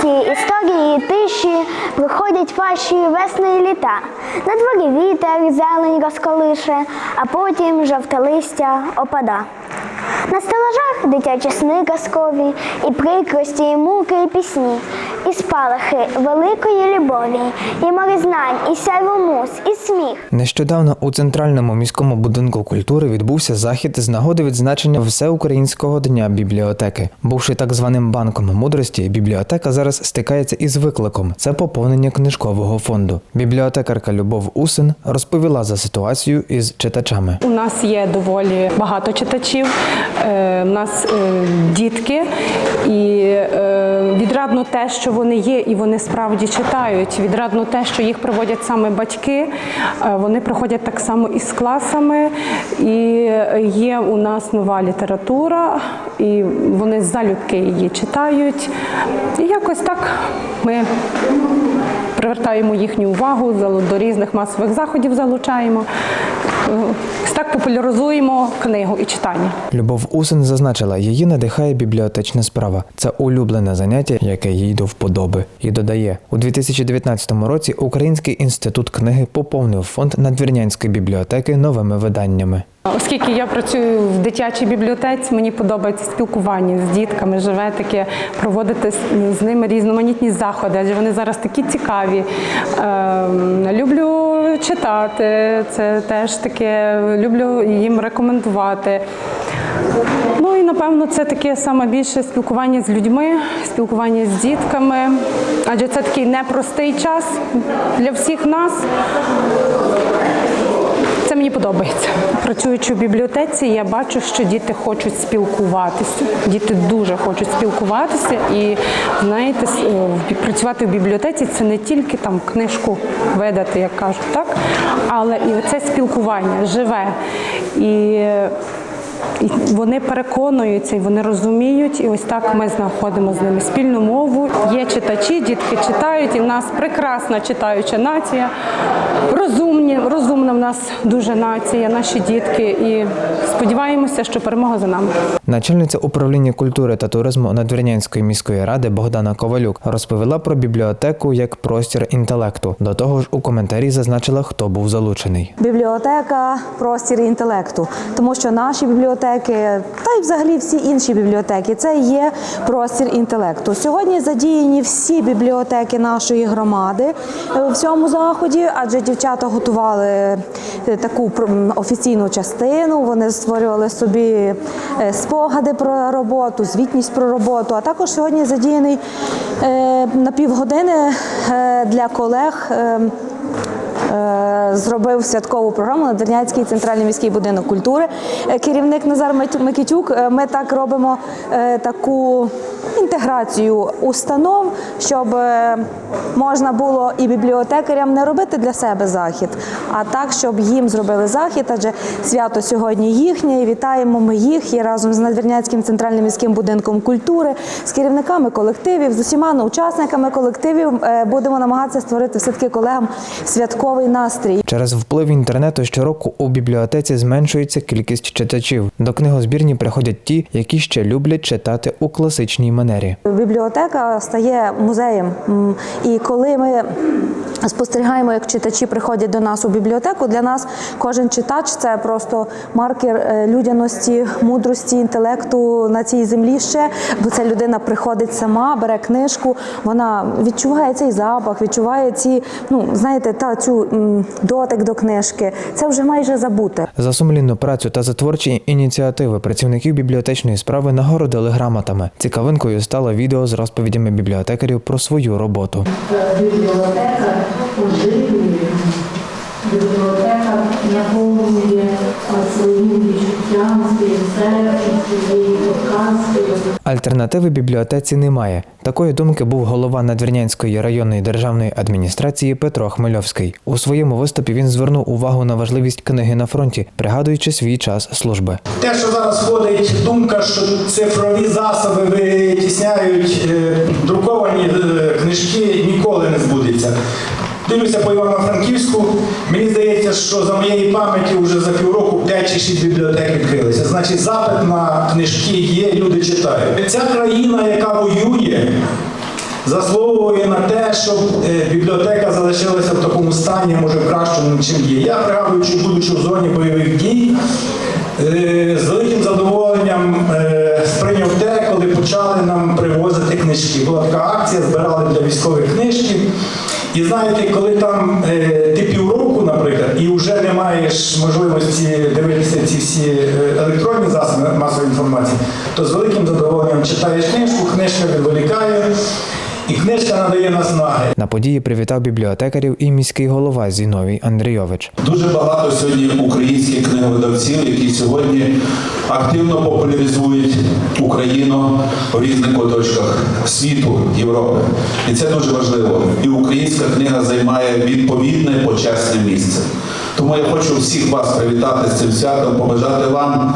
Знають історії тиші, приходять ваші весни і літа. На дворі вітер, зелень розколише, а потім жовте листя опада. На стелажах дитячі сни казкові, і прикрості, і муки, і пісні, і спалахи великої любові, і море знань, і сяйво муз, і сміх. Нещодавно у центральному міському будинку культури відбувся захід з нагоди відзначення Всеукраїнського дня бібліотеки. Бувши так званим банком мудрості, бібліотека зараз стикається із викликом це поповнення книжкового фонду. Бібліотекарка Любов Усин розповіла за ситуацію із читачами. У нас є доволі багато читачів. Е, У нас е, дітки, і е, відрадно те, що вони є, і вони справді читають. Відрадно те, що їх приводять саме батьки. Е, Вони приходять так само із класами, і є у нас нова література, і вони залюбки її читають. І якось так ми привертаємо їхню увагу до різних масових заходів залучаємо. Так популяризуємо книгу і читання. Любов Усин зазначила, її надихає бібліотечна справа. Це улюблене заняття, яке їй до вподоби. І додає, у 2019 році Український інститут книги поповнив фонд надвірнянської бібліотеки новими виданнями. Оскільки я працюю в дитячій бібліотеці, мені подобається спілкування з дітками, живе таке, проводити з- з ними різноманітні заходи, адже вони зараз такі цікаві. Ем, люблю читати, це теж таке, люблю їм рекомендувати. Ну і напевно це таке саме більше спілкування з людьми, спілкування з дітками, адже це такий непростий час для всіх нас. Подобається. Працюючи в бібліотеці, я бачу, що діти хочуть спілкуватися. Діти дуже хочуть спілкуватися. І знаєте, е, працювати в бібліотеці це не тільки там книжку видати, як кажуть, так, але і це спілкування живе. І і вони переконуються, і вони розуміють, і ось так ми знаходимо з ними спільну мову. Є читачі, дітки читають, і в нас прекрасна читаюча нація. Нас дуже нація, наші дітки. І сподіваємося, що перемога за нами. Начальниця управління культури та туризму Надвірнянської міської ради Богдана Ковалюк розповіла про бібліотеку як простір інтелекту. До того ж, у коментарі зазначила, хто був залучений. Бібліотека простір інтелекту, тому що наші бібліотеки, та й взагалі всі інші бібліотеки, це є простір інтелекту. Сьогодні задіяні всі бібліотеки нашої громади е, в цьому заході, адже дівчата готували таку пр- офіційну частину. Вони створювали собі е, спогади про роботу, звітність про роботу. А також сьогодні задіяний е, на півгодини е, для колег. е, Е, Зробив святкову програму на Дернянський центральний міський будинок культури. Е, Керівник Назар Микитюк. Е, Ми так робимо е, таку інтеграцію установ, щоб е, можна було і бібліотекарям не робити для себе захід, а так, щоб їм зробили захід, адже свято сьогодні їхнє. І вітаємо ми їх і разом з Надвірнянським центральним міським будинком культури, з керівниками колективів, з усіма учасниками колективів е, будемо намагатися створити все таки колегам святковий настрій. Через вплив інтернету щороку у бібліотеці зменшується кількість читачів. До книгозбірні приходять ті, які ще люблять читати у класичній манері. Бібліотека стає музеєм. І коли ми спостерігаємо, як читачі приходять до нас у бібліотеку, для нас кожен читач це просто маркер е, людяності, мудрості, інтелекту на цій землі ще. Бо ця людина приходить сама, бере книжку, вона відчуває цей запах, відчуває ці, ну знаєте, та цю дотик до книжки. Це вже майже забуте. За сумлінну працю та за творчі ініціативи працівників бібліотечної справи нагородили грамотами. Цікавинкою стало відео з розповідями бібліотекарів про свою роботу. бібліотека оживлює, бібліотека а, Альтернативи бібліотеці немає. Такої думки був голова Надвірнянської районної державної адміністрації Петро Хмельовський. У своєму виступі він звернув увагу на важливість книги на фронті, пригадуючи свій час служби. Те, що зараз ходить думка, що цифрові засоби витісняють е, друковані е, книжки, ніколи не збудеться. Дивлюся по Івано-Франківську. Мені здається, що за моєї пам'яті вже за півроку 5 чи 6 бібліотек. Значить, запит на книжки є, люди читають. Ця країна, яка воює, заслуговує на те, щоб е, бібліотека залишилася в такому стані, може кращому, чим є. Я пригадуючи, будучи в зоні бойових дій, е, з великим задоволенням е, сприйняв те, коли почали нам привозити книжки. Була така акція, збирали для військових книжки. І знаєте, коли там е, ти півроку, наприклад, і вже не маєш можливості дивитися ці всі е, електронні засоби масової інформації, то з великим задоволенням читаєш книжку, книжка відволікає, і книжка надає наснаги. На події привітав бібліотекарів і міський голова Зіновій Андрійович. Дуже багато сьогодні українських книговидавців, які сьогодні активно популяризують Україну в різних куточках світу, Європи. І це дуже важливо. І українська книга займає відповідне почесне місце. Тому я хочу всіх вас привітати з цим святом, побажати вам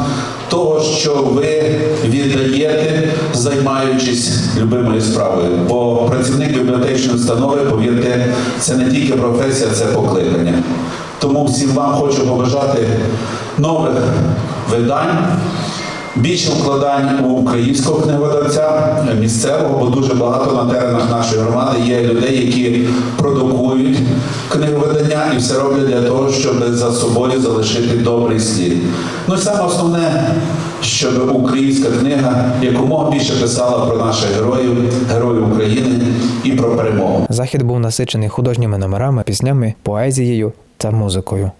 того, що ви віддаєте, займаючись любимою справою. Бо працівник бібліотечної установи, повірте, це не тільки професія, це покликання. Тому всім вам хочу побажати нових видань, більше вкладань у українського книговидавця місцевого, бо дуже багато на теренах нашої громади є людей, які продукують книговидання і все роблять для того, щоб за собою залишити добрий слід. Ну і саме основне, щоб українська книга якомога більше писала про наших героїв, героїв України і про перемогу. Захід був насичений художніми номерами, піснями, поезією та музикою.